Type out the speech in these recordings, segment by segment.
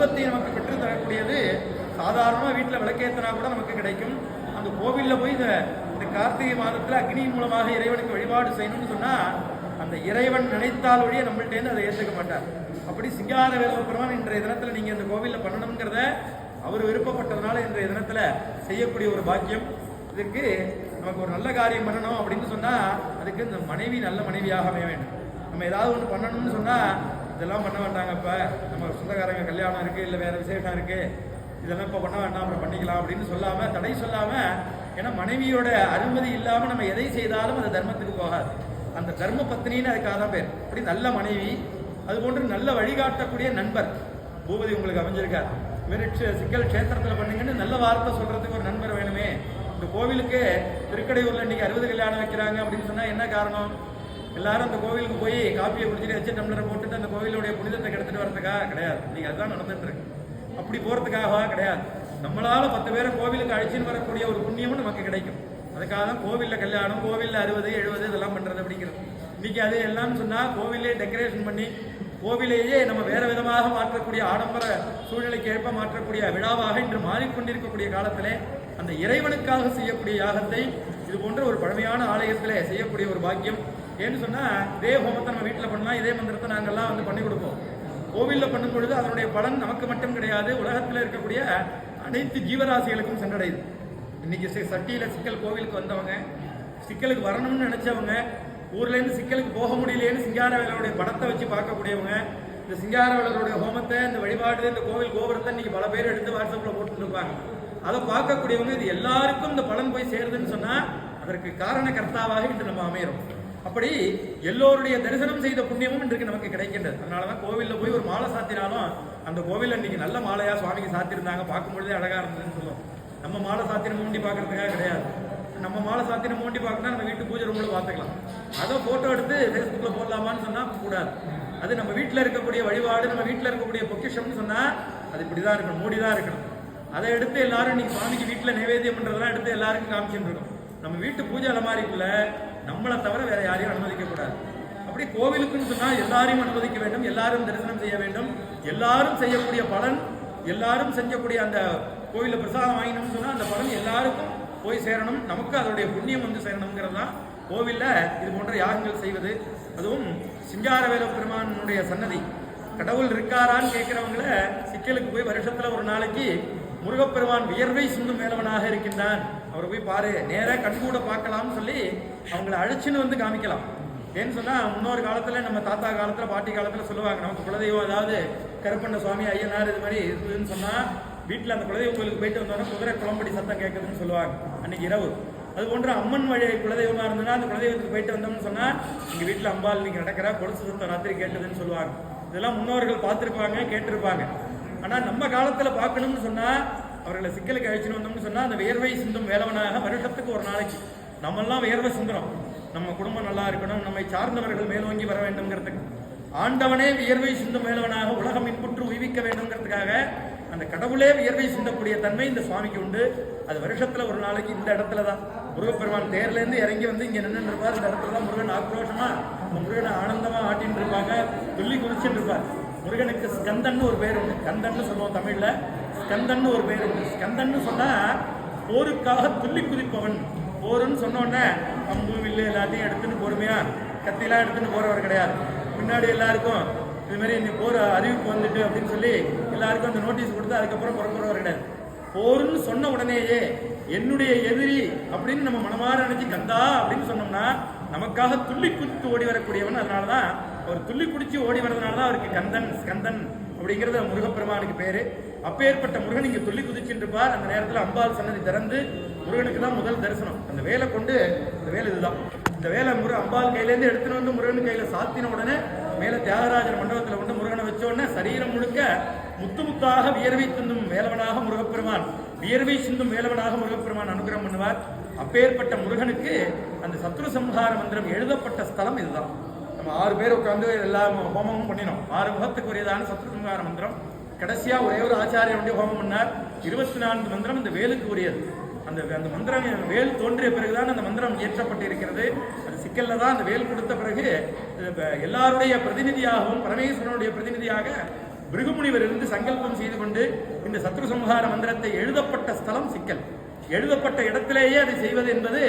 செல்வத்தை நமக்கு பெற்று தரக்கூடியது சாதாரணமாக வீட்டில் விளக்கேற்றினா கூட நமக்கு கிடைக்கும். அந்த கோவிலில் போய் இந்த இந்த கார்த்திகை மாதத்தில் அக்னி மூலமாக இறைவனுக்கு வழிபாடு செய்யணும்னு சொன்னால் அந்த இறைவன் நினைத்தால் வழியே நம்மள்ட்டேருந்து அதை ஏற்றுக்க மாட்டார். அப்படி சிங்கார வேலவபெருமான் இன்றைய தினத்தில் நீங்கள் இந்த கோவிலில் பண்ணணுங்கிறத அவர் விருப்பப்பட்டதுனால இன்றைய தினத்தில் செய்யக்கூடிய ஒரு பாக்கியம். இதற்கு நமக்கு ஒரு நல்ல காரியம் பண்ணணும் அப்படின்னு சொன்னால் அதுக்கு இந்த மனைவி நல்ல மனைவியாக அமைய வேண்டும். நம்ம ஏதாவது ஒன்று பண்ணணும்னு சொன்னால் இதெல்லாம் பண்ண வேண்டாங்கப்பா. நம்ம சொந்தக்காரங்க கல்யாணம் இருக்குது இல்லை வேறு விசேஷம் இருக்குது இதெல்லாம் இப்போ பண்ண வேண்டாம் அப்புறம் பண்ணிக்கலாம் அப்படின்னு சொல்லாமல் தடை சொல்லாமல் ஏன்னா மனைவியோட அனுமதி இல்லாமல் நம்ம எதை செய்தாலும் அது தர்மத்துக்கு போகாது. அந்த தர்ம பத்னின்னு அதுக்காக தான் பேர். அப்படி நல்ல மனைவி அதுபோன்று நல்ல வழிகாட்டக்கூடிய நண்பர். பூபதி உங்களுக்கு அமைஞ்சிருக்கார். இவர் சிக்கல் க்ஷேத்திரத்தில் பண்ணுங்கன்னு நல்ல வார்த்தை சொல்கிறதுக்கு ஒரு நண்பர் வேணுமே. இந்த கோவிலுக்கு திருக்கடையூரில் இன்னைக்கு அறுபது கல்யாணம் வைக்கிறாங்க அப்படின்னு சொன்னால் என்ன காரணம்? எல்லாரும் அந்த கோவிலுக்கு போய் காப்பியை குடிச்சிட்டு வச்சு டம்ளரை போட்டுட்டு அந்த கோவிலுடைய புனிதத்தை கெடுத்துட்டு வரதுக்காக கிடையாது. நீங்க அதுதான் நடந்துட்டு அப்படி போறதுக்காகவா? கிடையாது. நம்மளால பத்து பேரை கோவிலுக்கு அழைச்சின்னு வரக்கூடிய ஒரு புண்ணியமும் நமக்கு கிடைக்கும். அதுக்காக தான் கோவிலில் கல்யாணம் கோவிலில் அறுபது எழுபது இதெல்லாம் பண்ணுறது அப்படிங்கிறது. இன்னைக்கு அது எல்லாம் சொன்னால் கோவிலே டெக்கரேஷன் பண்ணி கோவிலேயே நம்ம வேறு விதமாக மாற்றக்கூடிய ஆடம்பர சூழ்நிலைக்கு ஏற்ப மாற்றக்கூடிய விழாவாக இன்று மாறிக்கொண்டிருக்கக்கூடிய காலத்திலே அந்த இறைவனுக்காக செய்யக்கூடிய யாகத்தை இது போன்ற ஒரு பழமையான ஆலயத்தில் செய்யக்கூடிய ஒரு பாக்கியம். ஏன்னு சொன்னால் இதே ஹோமத்தை நம்ம வீட்டில் பண்ணலாம் இதே மந்திரத்தை நாங்கள்லாம் வந்து பண்ணி கொடுப்போம். கோவிலில் பண்ணும் பொழுது அதனுடைய பலன் நமக்கு மட்டும் கிடையாது. உலகத்தில் இருக்கக்கூடிய அனைத்து ஜீவராசிகளுக்கும் சென்றடையுது. இன்னைக்கு சட்டியில் சிக்கல் கோவிலுக்கு வந்தவங்க சிக்கலுக்கு வரணும்னு நினைச்சவங்க ஊர்லேருந்து சிக்கலுக்கு போக முடியலையேன்னு சிங்காரவேலருடைய படத்தை வச்சு பார்க்கக்கூடியவங்க இந்த சிங்காரவேலருடைய ஹோமத்தை இந்த வழிபாடு இந்த கோவில் கோபுரத்தை இன்னைக்கு பல பேர் எடுத்து வாட்ஸ்அப்பில் போட்டுருப்பாங்க அதை பார்க்கக்கூடியவங்க இது எல்லாருக்கும் இந்த பலன் போய் சேருதுன்னு சொன்னா அதற்கு காரண கர்த்தாவாக இன்று நம்ம அமைகிறோம் அப்படி எல்லோருடைய தரிசனம் செய்த புண்ணியமும் இன்றைக்கு நமக்கு கிடைக்கின்றது. அதனாலதான் கோவில்ல போய் ஒரு மாலை சாத்தினாலும் அந்த கோவிலில் இன்னைக்கு நல்ல மாலையா சுவாமிக்கு சாத்திருந்தாங்க பார்க்கும் பொழுதே அழகா இருந்ததுன்னு சொல்லுவோம். நம்ம மாலை சாத்திரம் மூண்டி பார்க்கறதுக்காக கிடையாது. நம்ம மாலை சாத்திரம் மூண்டி பார்க்கணும் நம்ம வீட்டு பூஜை ரூம்ல பார்த்துக்கலாம். அதை போட்டோ எடுத்து ஃபேஸ்புக்கில் போடலாமான்னு சொன்னா கூடாது அது நம்ம வீட்டில் இருக்கக்கூடிய வழிபாடு நம்ம வீட்டில் இருக்கக்கூடிய பொக்கிஷம்னு சொன்னா அது இப்படி தான் இருக்கணும் மூடி தான் இருக்கணும். அதை எடுத்து எல்லாரும் இன்னைக்கு சுவாமிக்கு வீட்டில் நைவேத்தியம் பண்ணுறதெல்லாம் எடுத்து எல்லாருக்கும் காமிச்சுட்டு இருக்கோம். நம்ம வீட்டு பூஜை அலமாரிக்குள்ள நம்மளை தவிர வேற யாரையும் அனுமதிக்க கூடாது. அப்படி கோவிலுக்குன்னு சொன்னால் எல்லாரையும் அனுமதிக்க வேண்டும் எல்லாரும் தரிசனம் செய்ய வேண்டும். எல்லாரும் செய்யக்கூடிய பலன் எல்லாரும் செய்யக்கூடிய அந்த கோவிலில் பிரசாதம் வாங்கினோம்னு சொன்னால் அந்த பலன் எல்லாருக்கும் போய் சேரணும். நமக்கு அதனுடைய புண்ணியம் வந்து சேரணுங்கிறது தான் கோவில்ல இது போன்ற யாகங்கள் செய்வது. அதுவும் சிங்காரவேல பெருமானுடைய சன்னதி. கடவுள் இருக்காரான்னு கேட்குறவங்கள சிக்கலுக்கு போய் வருஷத்தில் ஒரு நாளைக்கு முருகப்பெருமான் வியர்வை சிந்தும் மேலவனாக இருக்கின்றான். அவரை போய் பாரு நேராக கண்கூட பார்க்கலாம்னு சொல்லி அவங்கள அழைச்சின்னு வந்து காமிக்கலாம். ஏன்னு சொன்னால் முன்னொரு காலத்தில் நம்ம தாத்தா காலத்தில் பாட்டி காலத்தில் சொல்லுவாங்க நமக்கு குலதெய்வம் அதாவது கருப்பண்ண சுவாமி ஐயனார் இது மாதிரி இருக்குதுன்னு சொன்னால் வீட்டில் அந்த குலதெய்வம் கோயிலுக்கு போயிட்டு வந்தோன்னா குதிரை குளம்படி சத்தம் கேட்குதுன்னு சொல்லுவாங்க அன்னைக்கு இரவு. அது போன்ற அம்மன் வழி குலதெய்வமாக இருந்ததுன்னா அந்த குலதெய்வத்துக்கு போயிட்டு வந்தோம்னு சொன்னால் எங்கள் வீட்டில் அம்பாள் நீங்க நடக்கிற கொலுசு சத்தம் ராத்திரி கேட்டதுன்னு சொல்லுவாங்க. இதெல்லாம் முன்னோர்கள் பார்த்துருப்பாங்க கேட்டிருப்பாங்க. ஆனால் நம்ம காலத்தில் பார்க்கணும்னு சொன்னால் அவர்களை சிக்கலுக்கு அழைச்சிட்டு வந்தோம்னு சொன்னால் அந்த வியர்வை சிந்தும் வேலவனாக வருஷத்துக்கு ஒரு நாளைக்கு. நம்மெல்லாம் வியர்வை சிந்துறோம். நம்ம குடும்பம் நல்லா இருக்கணும் நம்மை சார்ந்தவர்கள் மேலோங்கி வர வேண்டும்ங்கிறதுக்கு. ஆண்டவனே வியர்வை சிந்தும் மேலவனாக உலகம் இன்புற்று உய்விக்க வேண்டும்ங்கிறதுக்காக அந்த கடவுளே வியர்வை சிந்தக்கூடிய தன்மை இந்த சுவாமிக்கு உண்டு. அது வருஷத்துல ஒரு நாளைக்கு இந்த இடத்துல தான். முருகப்பெருமான் தேர்லேருந்து இறங்கி வந்து இங்கே நின்று இருப்பார். இந்த இடத்துல தான் முருகன் ஆக்ரோஷமா முருகனை ஆனந்தமா ஆட்டின்னு இருப்பாங்க துள்ளி குதிச்சுட்டு இருப்பார். முருகனுக்கு ஸ்கந்தன்னு ஒரு பேர் உண்டு. ஸ்கந்தன்னு சொல்லுவோம் தமிழ்ல. ஸ்கந்தன்னு ஒரு பேர் உண்டு. ஸ்கந்தன்னு சொன்னா போருக்காக துள்ளி குதிப்பவன். போருன்னு சொன்ன அம்பு வில்லு எல்லாத்தையும் எடுத்துன்னு பொறுமையா கத்திலாம் எடுத்துன்னு போறவர் கிடையாது. முன்னாடி எல்லாருக்கும் இது மாதிரி இந்த போர் அறிவிப்பு வந்துட்டு அப்படின்னு சொல்லி எல்லாருக்கும் அந்த நோட்டீஸ் கொடுத்து அதுக்கப்புறம் புறப்படுறவர் கிடையாது. போர்னு சொன்ன உடனேயே என்னுடைய எதிரி அப்படின்னு நம்ம மனமாற நினைச்சு கந்தா அப்படின்னு சொன்னோம்னா நமக்காக துள்ளி குதித்து ஓடி வரக்கூடியவன். அதனாலதான் அவர் துள்ளி குடிச்சு ஓடி வரதுனால தான் அவருக்கு கந்தன் ஸ்கந்தன் அப்படிங்கிறது முருகப்பெருமானுக்கு பேரு. அப்பேற்பட்ட முருகன் இங்க துள்ளி குதிச்சுருப்பார் இருப்பார். அந்த நேரத்தில் அம்பாள் சன்னதி திறந்து முருகனுக்கு தான் முதல் தரிசனம். அந்த வேலை கொண்டு இந்த வேலை இதுதான். இந்த வேலை முரு அம்பாள் கையிலேருந்து எடுத்துட்டு வந்து முருகன் கையில சாத்தின உடனே மேல தியாகராஜர் மண்டபத்தில் கொண்டு முருகனை வச்சோடனே சரீரம் முழுக்க முத்து முத்தாக வியர்வை சிந்தும் வேலவனாக முருகப்பெருமான். வியர்வை சிந்தும் வேலவனாக முருகப்பெருமான் அனுகிரகம் பண்ணுவார். அப்பேற்பட்ட முருகனுக்கு அந்த சத்ரு சம்ஹார மந்திரம் எழுதப்பட்ட ஸ்தலம் இதுதான். நம்ம ஆறு பேர் உட்காந்து எல்லா ஹோமமும் பண்ணினோம். ஆறு முகத்துக்குரியதான உரியதான மந்திரம். கடைசியா ஒரே ஒரு ஆச்சாரியனுடைய ஹோமம் பண்ணார். இருபத்தி நான்கு மந்திரம் இந்த வேலுக்கு உரியது. அந்த அந்த மந்திரம் வேல் தோன்றிய பிறகுதான் அந்த மந்திரம் இயற்றப்பட்டு இருக்கிறது அது சிக்கல்ல தான் அந்த வேல் கொடுத்த பிறகு எல்லாருடைய பிரதிநிதியாகவும் பரமேஸ்வரனுடைய பிரதிநிதியாக பிருகுமுனிவர் இருந்து சங்கல்பம் செய்து கொண்டு இந்த சத்ரு சம்ஹார மந்திரத்தை எழுதப்பட்ட ஸ்தலம் சிக்கல். எழுதப்பட்ட இடத்திலேயே அதை செய்வது என்பது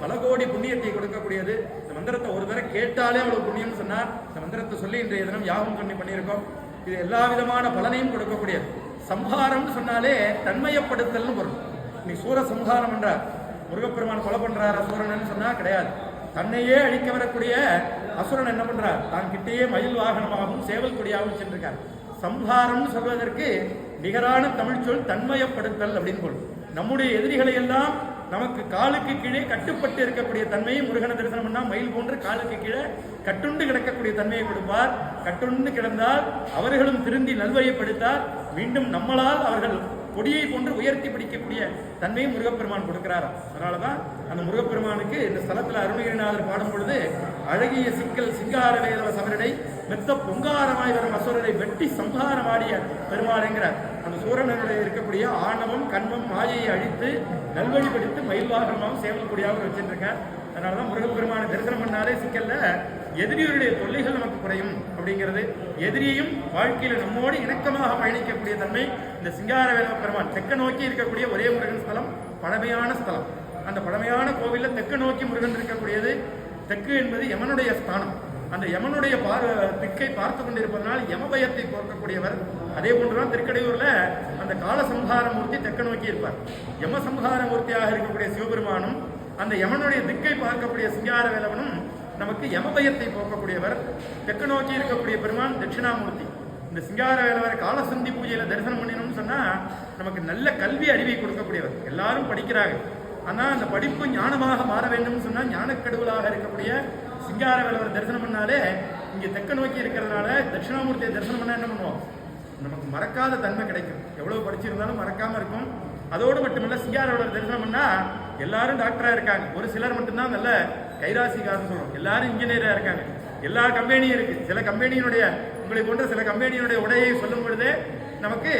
பல கோடி புண்ணியத்தை கொடுக்கக்கூடியது. இந்த மந்திரத்தை ஒரு தடவை கேட்டாலே அவ்வளவு புண்ணியம்னு சொன்னார். இந்த மந்திரத்தை சொல்லி இன்றைய தினம் யாகம் பண்ணி பண்ணியிருக்கோம். இது எல்லா விதமான பலனையும் கொடுக்கக்கூடியது. சம்ஹாரம்னு சொன்னாலே தன்மையப்படுத்தல்னு பொருள். நீ சூர சம்ஹாரம் என்றார். முருகப்பெருமான் கொலை பண்றார் அசுரன் சொன்னா கிடையாது. தன்னையே அழிக்க வரக்கூடிய அசுரன் என்ன பண்றார்? தான் கிட்டேயே மயில் வாகனமாகவும் சேவல் கொடியாகவும் சென்றிருக்கார். சம்ஹாரம்னு சொல்வதற்கு நிகரான தமிழ் சொல் தன்மயப்படுத்தல் அப்படின்னு பொருள். நம்முடைய எதிரிகளை எல்லாம் நமக்கு காலுக்கு கீழே கட்டுப்பட்டு இருக்கக்கூடிய தன்மையை முருகன தரிசனம் மயில் போன்று காலுக்கு கீழே கட்டுண்டு கிடக்கக்கூடிய தன்மையை கொடுப்பார். கட்டுண்டு கிடந்தால் அவர்களும் திருந்தி நல்வழிப்படுத்தால் மீண்டும் நம்மளால் அவர்கள் கொடியை போன்று உயர்த்தி பிடிக்கக்கூடிய தன்மையை முருகப்பெருமான் கொடுக்கிறாராம். அதனாலதான் அந்த முருகப்பெருமானுக்கு இந்த ஸ்தலத்தில் அருணகிரிநாதர் பாடும் பொழுது அழகிய சிக்கல் சிங்கார வேதவ சமரனை மெத்த பொங்காரமாய் வரும் அசுரரை வெட்டி சம்ஹாரமாடிய பெருமாளுங்கிறார் அந்த சூரனுடைய இருக்கக்கூடிய ஆணவம் கண்மம் மாயையை அழித்து நல்வழிப்படுத்தி மயில்வாகனமாகவும் சேவல் கொடியாகவும் அதனால தான் முருகப்பெருமான தரிசனம் பண்ணாலே சிக்கல்ல எதிரியுடைய தொல்லைகள் நமக்கு குறையும் அப்படிங்கிறது. எதிரியையும் வாழ்க்கையில் நம்மோடு இணக்கமாக பயணிக்கக்கூடிய தன்மை இந்த சிங்கார பெருமான். தெற்க நோக்கி இருக்கக்கூடிய ஒரே முருகன் ஸ்தலம் பழமையான ஸ்தலம். அந்த பழமையான கோவிலில் தெற்கு நோக்கி முருகன் இருக்கக்கூடியது தெற்கு என்பது யமனுடைய ஸ்தானம். அந்த யமனுடைய பார் திக்கை பார்த்து கொண்டிருப்பதனால் யமபயத்தை போக்கக்கூடியவர் அதே போன்றுதான் திருக்கடையூர்ல அந்த காலசம்ஹார மூர்த்தி தெற்க நோக்கி இருப்பார். யம சம்ஹார மூர்த்தியாக இருக்கக்கூடிய சிவபெருமானும் அந்த யமனுடைய திக்கை பார்க்கக்கூடிய சிங்கார வேலவனும் நமக்கு யமபயத்தை போக்கக்கூடியவர். தெற்கு நோக்கி இருக்கக்கூடிய பெருமான் தட்சிணாமூர்த்தி. இந்த சிங்கார வேலவர் காலசந்தி பூஜையில தரிசனம் பண்ணினோம்னு சொன்னா நமக்கு நல்ல கல்வி அறிவை கொடுக்கக்கூடியவர். எல்லாரும் படிக்கிறாங்க ஆனா அந்த படிப்பு ஞானமாக மாற வேண்டும் சொன்னா ஞானக்கடுவலாக இருக்கக்கூடிய சிங்கார வேலவர் தரிசனம் பண்ணாலே இங்கே தெற்க நோக்கி இருக்கிறதுனால தட்சிணாமூர்த்தியை தரிசனம் பண்ணால் என்ன பண்ணுவோம்? நமக்கு மறக்காத தன்மை கிடைக்கும். எவ்வளோ படிச்சிருந்தாலும் மறக்காமல் இருக்கும். அதோடு மட்டுமில்ல சிங்கார வேலவர் தரிசனம் பண்ணால் எல்லாரும் டாக்டராக இருக்காங்க. ஒரு சிலர் மட்டும்தான் நல்ல கைராசிக்காரன்னு சொல்லுவோம் எல்லாரும் இன்ஜினியராக இருக்காங்க. எல்லா கம்பெனியும் இருக்குது சில கம்பெனியினுடைய உங்களை போன்ற சில கம்பெனியினுடைய உடையை சொல்லும் பொழுதே நமக்கு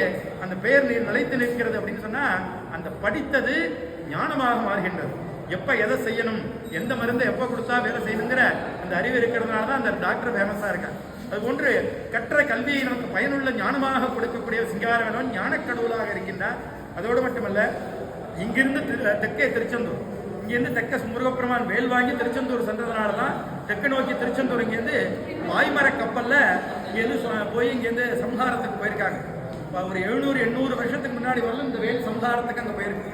அந்த பெயர் நீர் நிலைத்து நிற்கிறது அப்படின்னு சொன்னால் அந்த படித்தது ஞானமாக மாறுகின்றது. எப்போ எதை செய்யணும்? எந்த மருந்தை எப்போ கொடுத்தா வேலை செய்யுங்கிற அந்த அறிவு இருக்கிறதுனால தான் அந்த டாக்டர் ஃபேமஸாக இருக்காங்க அது போன்று கற்ற கல்வியை நமக்கு பயனுள்ள ஞானமாக கொடுக்கக்கூடிய சிங்காரவேலவன் ஞானக்கடவுளாக இருக்கின்றார். அதோடு மட்டுமல்ல இங்கிருந்து தெற்கே திருச்செந்தூர். இங்கிருந்து தெற்க முருகப்பெருமான் வேல் வாங்கி திருச்செந்தூர் சென்றதுனால தான் தெற்கு நோக்கி திருச்செந்தூர் இங்கேருந்து வாய்மர கப்பல்ல இங்கேருந்து போய் இங்கேருந்து சம்ஹாரத்துக்கு போயிருக்காங்க. ஒரு எழுநூறு எண்ணூறு வருஷத்துக்கு முன்னாடி வரலும் இந்த வேல் சம்ஹாரத்துக்கு அங்கே போயிருக்கு.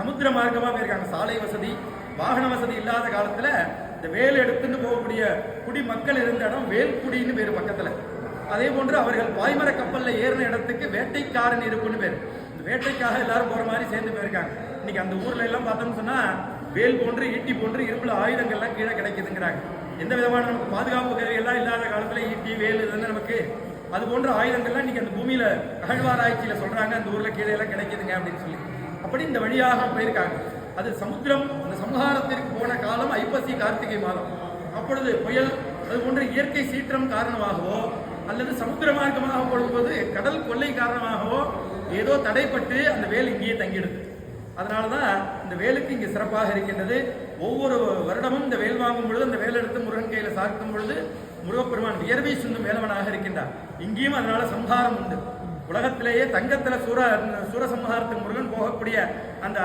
சமுத்திர மார்க்கமாக போயிருக்காங்க. சாலை வசதி வாகன வசதி இல்லாத காலத்துல இந்த வேல் எடுத்துன்னு போகக்கூடிய குடி மக்கள் இருந்த இடம் வேல்குடின்னு பேர் பக்கத்துல. அதே போன்று அவர்கள் பாய்மர கப்பலில் ஏறின இடத்துக்கு வேட்டைக்காரன் இருப்புன்னு பேர். இந்த வேட்டைக்காக எல்லாரும் போற மாதிரி சேர்ந்து போயிருக்காங்க. இன்னைக்கு அந்த ஊர்ல எல்லாம் பார்த்தோம்னு சொன்னா வேல் போன்று ஈட்டி போன்று இரும்புல ஆயுதங்கள்லாம் கீழே கிடைக்குதுங்கிறாங்க. எந்த விதமான நமக்கு பாதுகாப்பு கருவிகள்லாம் இல்லாத காலத்துல ஈட்டி வேல் இதெல்லாம் நமக்கு? அது போன்ற ஆயுதங்கள்லாம் இன்னைக்கு அந்த பூமியில அகழ்வாராய்ச்சியில சொல்றாங்க அந்த ஊர்ல கீழே எல்லாம் கிடைக்குதுங்க அப்படின்னு சொல்லி. அப்படி இந்த வழியாக போயிருக்காங்க. அது சமுத்திரம் அந்த சம்ஹாரத்திற்கு போன காலம் ஐப்பசி கார்த்திகை மாதம். அப்பொழுது புயல் அது போன்ற இயற்கை சீற்றம் காரணமாகவோ அல்லது சமுத்திர மார்க்கமாக போடும்போது கடல் கொள்ளை காரணமாகவோ ஏதோ தடைப்பட்டு அந்த வேல் இங்கேயே தங்கிடுது அதனாலதான் இந்த வேலுக்கு இங்கே சிறப்பாக இருக்கின்றது. ஒவ்வொரு வருடமும் இந்த வேல் வாங்கும் பொழுது அந்த வேல் எடுத்து முருகன் கையில் சார்த்தும் பொழுது முருகப்பெருமான் வியர்வை சுந்தும் வேலவனாக இருக்கின்றார். இங்கேயும் அதனால சம்ஹாரம் உண்டு. உலகத்திலேயே தங்கத்துல சூர சூரசம்ஹாரத்துக்கு முருகன் போகக்கூடிய அந்த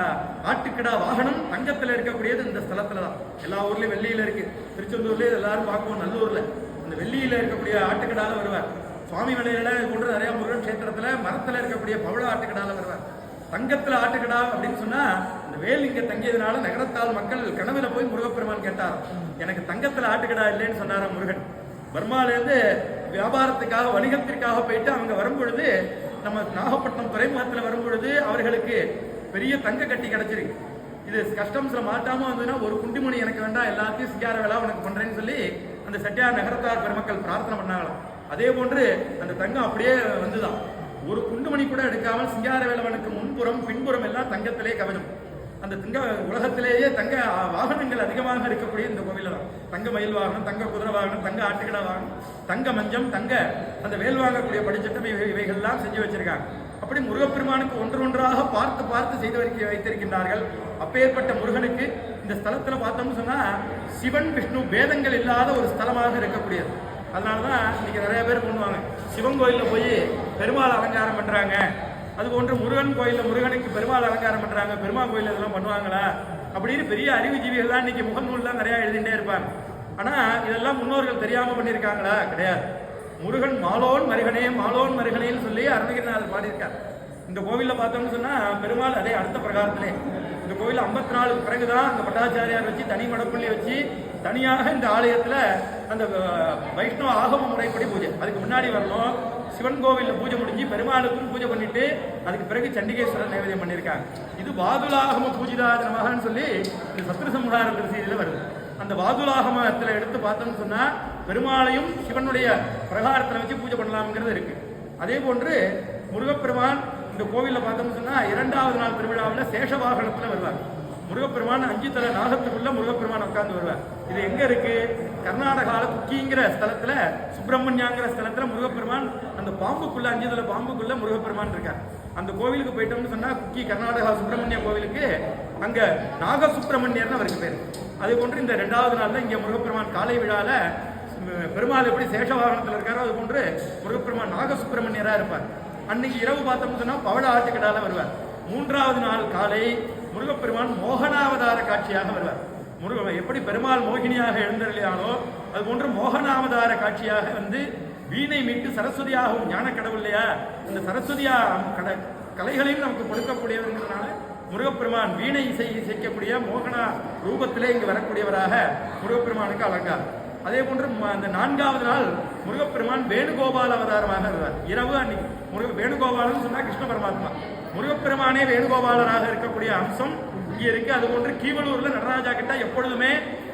ஆட்டுக்கிடா வாகனம் தங்கத்துல இருக்கக்கூடியது இந்த ஸ்தலத்துல தான் எல்லா ஊர்லயும் வெள்ளியில இருக்கு. திருச்செந்தூர்லயே எல்லாரும் பார்க்குவோம் நல்லூர்ல. அந்த வெள்ளியில இருக்கக்கூடிய ஆட்டுக்கிடால வருவார். சுவாமி மலையில இது போன்ற நிறைய முருகன் கஷேத்திரத்துல மரத்துல இருக்கக்கூடிய பவள ஆட்டுக்கிடால வருவார். தங்கத்துல ஆட்டுக்கிடா அப்படின்னு சொன்னா இந்த வேல் இங்க தங்கியதுனால நகரத்தால் மக்கள் கனவுல போய் முருகப்பெருமான் கேட்டார் எனக்கு தங்கத்துல ஆட்டுக்கிடா இல்லைன்னு சொன்னாராம் முருகன். பர்மாலேருந்து வியாபாரத்துக்காக வணிகத்திற்காக போயிட்டு அவங்க வரும்பொழுது நம்ம நாகப்பட்டினம் துறைமுகத்தில் வரும்பொழுது அவர்களுக்கு பெரிய தங்க கட்டி கிடைச்சிருக்கு. இது கஸ்டம்ஸ்ல மாட்டாம வந்ததுன்னா ஒரு குண்டிமணி எனக்கு வேண்டாம் எல்லாத்தையும் சிங்கார வேலை உனக்கு பண்றேன்னு சொல்லி அந்த செட்டியார் நகரத்தார் பெருமக்கள் பிரார்த்தனை பண்ணாங்களாம். அதே போன்று அந்த தங்கம் அப்படியே வந்துதான். ஒரு குண்டுமணி கூட எடுக்காமல் சிங்கார வேலவனுக்கு முன்புறம் பின்புறம் எல்லாம் தங்கத்திலே கவனம் அந்த தங்க உலகத்திலேயே தங்க வாகனங்கள் அதிகமாக இருக்கக்கூடிய இந்த கோவில்ல தான் தங்க மயில் வாகனம் தங்க குதிரை வாகனம் தங்க ஆட்டுக்கடை வாகனம் தங்க மஞ்சம் தங்க அந்த வேல் வாங்கக்கூடிய படிச்சட்டம் இவை இவைகள்லாம் செஞ்சு வச்சிருக்காங்க. அப்படி முருகப்பெருமானுக்கு ஒன்று ஒன்றாக பார்த்து பார்த்து செய்து வைக்க வைத்திருக்கின்றார்கள். அப்பேற்பட்ட முருகனுக்கு இந்த ஸ்தலத்தில் பார்த்தோம்னு சொன்னால் சிவன் விஷ்ணு பேதங்கள் இல்லாத ஒரு ஸ்தலமாக இருக்கக்கூடியது. அதனாலதான் இன்னைக்கு நிறைய பேர் பண்ணுவாங்க சிவன் கோயிலில் போய் பெருமாள் அலங்காரம் பண்ணுறாங்க அது போன்று முருகன் கோயிலில் முருகனுக்கு பெருமாள் அலங்காரம் பண்ணுறாங்க பெருமாள் கோயில் இதெல்லாம் பண்ணுவாங்களா? அப்படின்னு பெரிய அறிவுஜீவிகள்லாம் இன்றைக்கி இன்னைக்கு முகநூல்லாம் நிறையா எழுதிட்டே இருப்பாங்க. ஆனால் இதெல்லாம் முன்னோர்கள் தெரியாமல் பண்ணியிருக்காங்களா கிடையாது. முருகன் மாலோன் மருகனே மாலோன் மருகனேன்னு சொல்லி அருணகிரிநாதர் பாடியிருக்கார். இந்த கோவில்ல பார்த்தோம்னு சொன்னால் பெருமாள் அதே அடுத்த பிரகாரத்திலே. இந்த கோவில் ஐம்பத்தி நாலு பிறகுதான் அந்த பட்டாச்சாரியார் வச்சு தனி மடப்புள்ளி வச்சு தனியாக இந்த ஆலயத்தில் அந்த வைஷ்ணவ ஆகம முறைப்படி பூஜை. அதுக்கு முன்னாடி வரணும். சிவன் கோவிலில் பூஜை முடிஞ்சு பெருமாளுக்கும் பூஜை பண்ணிட்டு அதுக்கு பிறகு சண்டிகேஸ்வரர் நைவேத்தியம் பண்ணியிருக்காங்க இது வாதுலாகம பூஜிதாதனமாகன்னு சொல்லி இந்த சத்ரு சம்ஹார திருசீதியில வருது. அந்த வாதுலாகமத்தில் எடுத்து பார்த்தோம்னு சொன்னால் பெருமாளையும் சிவனுடைய பிரகாரத்தில் வச்சு பூஜை பண்ணலாம்ங்கிறது இருக்கு. அதே போன்று முருகப்பெருமான் இந்த கோவிலில் பார்த்தோம்னு சொன்னால் இரண்டாவது நாள் திருவிழாவில் சேஷவாகனத்தில் வருவார். முருகப்பெருமான் அஞ்சு தலை நாகத்துக்குள்ள முருகப்பெருமான் உட்கார்ந்து வருவார். இது எங்க இருக்கு? கர்நாடகால குக்கிங்கிற ஸ்தலத்தில் சுப்பிரமணியாங்கிற ஸ்தலத்தில் முருகப்பெருமான் அந்த பாம்புக்குள்ள அஞ்சு தலை பாம்புக்குள்ள முருகப்பெருமான் இருக்கார். அந்த கோவிலுக்கு போயிட்டோம்னு சொன்னால் குக்கி கர்நாடகா சுப்பிரமணிய கோவிலுக்கு அங்கே நாக சுப்பிரமணியர்னு அவருக்கு பேர். அதே போன்று இந்த ரெண்டாவது நாளில் இங்கே முருகப்பெருமான் காலை விழாவில் பெருமாள் எப்படி சேஷவாகனத்தில் இருக்காரோ அது போன்று முருகப்பெருமான் நாக சுப்பிரமணியராக இருப்பார். அன்னைக்கு இரவு பார்த்தோம்னு சொன்னால் பவள ஆட்டுக்கடால வருவார். மூன்றாவது நாள் காலை முருகப்பெருமான் மோகனாவதார காட்சியாக வருவார். முருகன் எப்படி பெருமாள் மோகினியாக எழுந்தருளியானோ அது போன்று மோகனாவதார காட்சியாக வந்து வீணை மீட்டு சரஸ்வதியாகவும் ஞான கடவுள் இல்லையா? இந்த சரஸ்வதியா கட கலைகளையும் நமக்கு கொடுக்கக்கூடியவர்கிறதுனால முருகப்பெருமான் வீணை இசை இசைக்கக்கூடிய மோகனா ரூபத்திலே இங்கு வரக்கூடியவராக முருகப்பெருமானுக்கு அலங்காரம். அதே போன்று ம- அந்த நான்காவது நாள் முருகப்பெருமான் வேணுகோபால அவதாரமாக இருந்தார் இரவு அன்னைக்கு முருக வேணுகோபாலன்னு சொன்னால் கிருஷ்ண பரமாத்மா. முருகப்பெருமானே வேணுகோபாலராக இருக்கக்கூடிய அம்சம் இங்கே இருக்கு. அது போன்று கீவலூர்ல நடராஜா கிட்ட எப்பொழுதுமே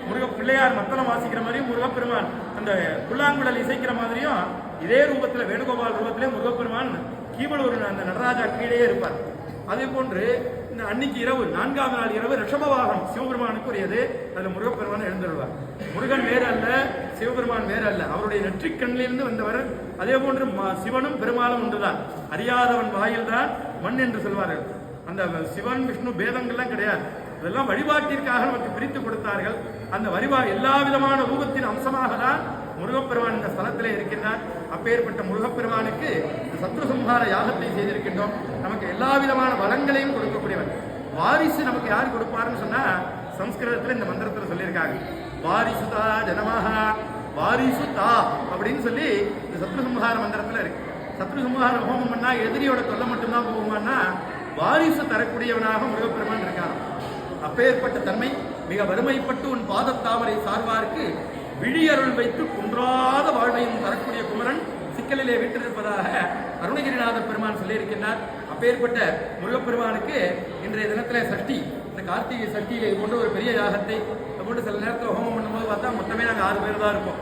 முருக பிள்ளையார் மத்தளம் வாசிக்கிற மாதிரியும் முருகப்பெருமான் அந்த புல்லாங்குழல் இசைக்கிற மாதிரியும் இதே ரூபத்துல வேணுகோபால் ரூபத்திலே முருகப்பெருமான் கீவலூர் அந்த நடராஜா கீழே இருப்பார். அதே போன்று இந்த அன்னைக்கு இரவு நான்காவது நாள் இரவு ரிஷபவாகனம் சிவபெருமானுக்கு உரியது அதுல முருகப்பெருமான் எழுந்துள்ளார் முருகன் வேறு அல்ல சிவபெருமான் வேறு அல்ல அவருடைய நெற்றிக் கண்ணிலிருந்து வந்தவர். அதே போன்று ம- சிவனும் பெருமாளும் ஒன்றுதான். அறியாதவன் வாயில்தான் மண் என்று சொல்வார்கள். அந்த சிவன் விஷ்ணு பேதங்கள்லாம் கிடையாது. இதெல்லாம் வழிபாட்டிற்காக நமக்கு பிரித்து கொடுத்தார்கள். அந்த வழிபா எல்லா விதமான ரூபத்தின் அம்சமாக தான் முருகப்பெருமான் இந்த ஸ்தலத்திலே இருக்கின்றார். அப்பேற்பட்ட முருகப்பெருமானுக்கு இந்த சத்ருசம்ஹார யாகத்தை செய்திருக்கின்றோம். நமக்கு எல்லா விதமான வளங்களையும் கொடுக்கக்கூடியவர். வாரிசு நமக்கு யார் கொடுப்பாருன்னு சொன்னா சம்ஸ்கிருதத்தில் இந்த மந்திரத்தில் சொல்லியிருக்காங்க. வாரிசுதா ஜனமாக வாரிசு தா அப்படின்னு சொல்லி இந்த சத்ருசம்ஹார மந்திரத்தில் இருக்கு. சத்ருசம்ஹார ஹோமம் பண்ணா எதிரியோட தொல்லை மட்டும்தான் போகுமான்னா வாரிசு தரக்கூடியவனாக முருகப்பெருமான் இருக்கான் அப்பேற்பட்ட தன்மை மிக வறுமைப்பட்டு உன் பாதத்தாமரை சார்வார்க்கு விழியருள் வைத்து குன்றாத வாழ்வையும் தரக்கூடிய குமரன் சிக்கலிலே விட்டிருப்பதாக அருணகிரிநாத பெருமான் சொல்லியிருக்கின்றார். அப்பேற்பட்ட முருகப்பெருமானுக்கு இன்றைய தினத்திலே சஷ்டி இந்த கார்த்திகை சஷ்டியிலே கொண்டு போன்ற ஒரு பெரிய யாகத்தை இது சில நேரத்தில் ஹோமம் பண்ணும்போது பார்த்தா மொத்தமே நாங்கள் ஆறு பேர் தான் இருப்போம்.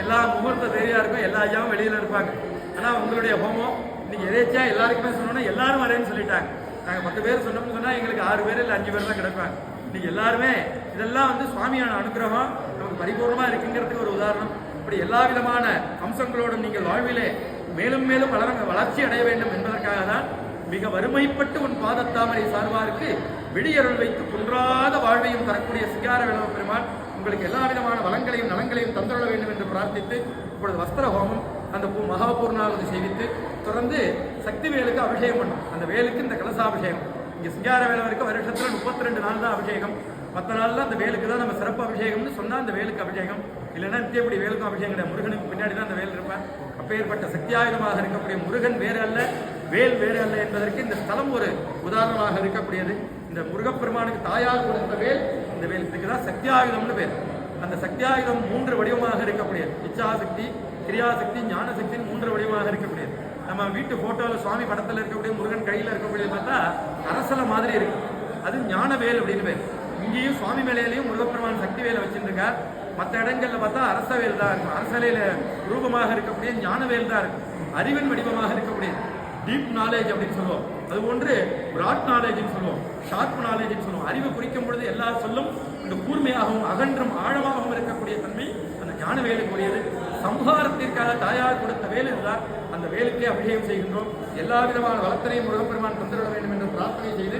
எல்லா முகூர்த்த தேதியாக இருக்கும் எல்லா ஐயாவும் வெளியில் இருப்பாங்க. ஆனால் உங்களுடைய ஹோமம் இன்னைக்கு எதேச்சியாக எல்லாருக்குமே சொன்னோன்னா எல்லாரும் வரேன்னு சொல்லிட்டாங்க. நாங்கள் பத்து பேர் சொன்னோம்னு சொன்னால் எங்களுக்கு ஆறு பேர் இல்லை அஞ்சு பேர் தான் கிடப்பாங்க. இன்னைக்கு எல்லாருமே இதெல்லாம் வந்து சுவாமியான அனுகிரகம் நமக்கு பரிபூர்ணமாக இருக்குங்கிறதுக்கு ஒரு உதாரணம். இப்படி எல்லா விதமான அம்சங்களோடும் நீங்கள் வாழ்விலே மேலும் மேலும் வளர வளர்ச்சி அடைய வேண்டும் என்பதற்காக தான் மிக வறுமைப்பட்டு உன் பாதத்தாமரை சார்வாருக்கு விடியருள் வைத்து குன்றாத வாழ்வையும் தரக்கூடிய சிங்கார வேலவ பெருமான் உங்களுக்கு எல்லா விதமான வளங்களையும் நலங்களையும் தந்துள்ள வேண்டும் என்று பிரார்த்தித்து இப்பொழுது வஸ்திர ஹோமம் அந்த பூ செய்வித்து தொடர்ந்து சக்தி வேலுக்கு அபிஷேகம் பண்ணும். அந்த வேலுக்கு இந்த கலசாபிஷேகம். இங்கே சிங்கார வேலை வரைக்கும் வருஷத்தில் முப்பத்தி ரெண்டு நாள் தான் அபிஷேகம். மற்ற நாளில் அந்த வேலுக்கு தான் நம்ம சிறப்பு அபிஷேகம்னு சொன்னால் அந்த வேலுக்கு அபிஷேகம். இல்லைன்னா நித்தியப்படி வேலுக்கும் அபிஷேகம் கிடையாது. முருகனுக்கு பின்னாடி தான் அந்த வேல் இருப்பேன். அப்பேற்பட்ட சக்தியாயுதமாக இருக்கக்கூடிய முருகன் வேறு அல்ல வேல் வேறு அல்ல என்பதற்கு இந்த ஸ்தலம் ஒரு உதாரணமாக இருக்கக்கூடியது. இந்த முருகப்பெருமானுக்கு தாயாக கொடுத்த வேல் இந்த வேல் இதுக்கு தான் சக்தியாயுதம்னு பேர். அந்த சக்தியாயுதம் மூன்று வடிவமாக இருக்கக்கூடியது. இச்சாசக்தி கிரியாசக்தி ஞானசக்தி மூன்று வடிவமாக இருக்கக்கூடியது. நம்ம வீட்டு போட்டோவில் சுவாமி படத்தில் இருக்கக்கூடிய முருகன் கையில் இருக்கக்கூடியது பார்த்தா அரசல மாதிரி இருக்கு. அது ஞானவேல் அப்படின்னு பேர். இங்கேயும் சுவாமி மேலையிலையும் முருகப்பெருமான் சக்தி வேலை வச்சுருக்கார். மற்ற இடங்கள்ல பார்த்தா அரசவேல் தான் இருக்கும். அரசலையில ரூபமாக இருக்கக்கூடிய ஞானவேல் தான் இருக்கும். அறிவின் வடிவமாக இருக்கக்கூடியது. டீப் நாலேஜ் அப்படின்னு சொல்லுவோம். அது போன்று பிராட் நாலேஜ்னு சொல்லுவோம். ஷார்ப் நாலேஜ்னு சொல்லுவோம். அறிவு குறிக்கும் பொழுது எல்லா சொல்லும் இந்த கூர்மையாகவும் அகன்றும் ஆழமாகவும் இருக்கக்கூடிய தன்மை அந்த ஞான வேலுக்குரியது சம்ஹாரத்திற்காக தாயார் கொடுத்த வேல் இதுதான் அந்த வேலுக்கே அபிஷேகம் செய்கின்றோம். எல்லா விதமான வளர்த்தனையும் முருகப்பெருமான் தந்துவிட வேண்டும் என்று பிரார்த்தனை செய்து